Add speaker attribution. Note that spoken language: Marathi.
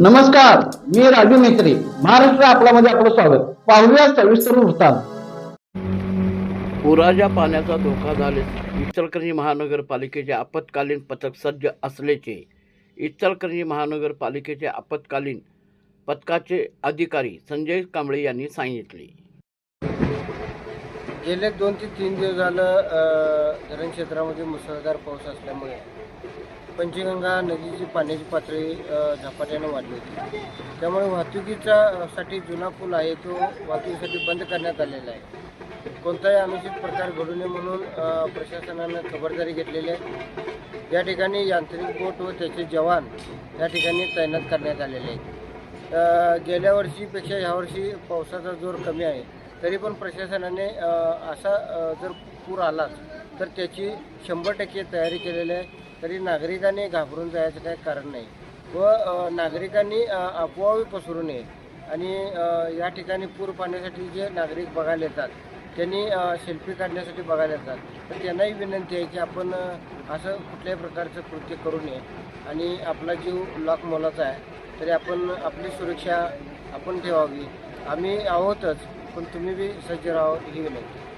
Speaker 1: नमस्कार मी राजू मेत्री महाराष्ट्र आपल्यामध्ये आपलं स्वागत. पाहूया सविस्तर वृत्तांत.
Speaker 2: पुराच्या पाण्याचा धोका झाल्यास इचलकरंजी महानगरपालिकेचे आपत्कालीन पथक सज्ज असल्याचे इचलकरंजी महानगरपालिकेचे आपत्कालीन पथकाचे अधिकारी संजय कांबळे यांनी सांगितले.
Speaker 3: गेले दोन ते तीन दिवस झालं धरण क्षेत्रामध्ये मुसळधार पाऊस असल्यामुळे पंचगंगा नदीची पाण्याची पातळी झपाट्यानं वाढली होती. त्यामुळे वाहतुकीचा साठी जुना पूल आहे तो वाहतुकीसाठी बंद करण्यात आलेला आहे. कोणताही अनुचित प्रकार घडू नये म्हणून प्रशासनानं खबरदारी घेतलेली आहे. या ठिकाणी यांत्रिक बोट व त्याचे जवान या ठिकाणी तैनात करण्यात आलेले आहेत. गेल्या वर्षीपेक्षा ह्यावर्षी पावसाचा जोर कमी आहे. तरी पण प्रशासनाने असा जर पूर आलाच तर त्याची शंभर टक्के तयारी केलेली आहे. तरी नागरिकांनी घाबरून जायचं काही कारण नाही. व नागरिकांनी अ, अफवाही पसरू नये. आणि या ठिकाणी पूर पाहण्यासाठी जे नागरिक बघायला येतात त्यांनी सेल्फी काढण्यासाठी बघायला येतात. तर त्यांनाही विनंती आहे की आपण असं कुठल्याही प्रकारचं कृत्य करू नये. आणि आपला जीव लॉक मोलाचा आहे. तरी आपण आपली सुरक्षा आपण ठेवावी. आम्ही आहोतच. पण तुम्ही बी सज्ज राहा ही विनंती.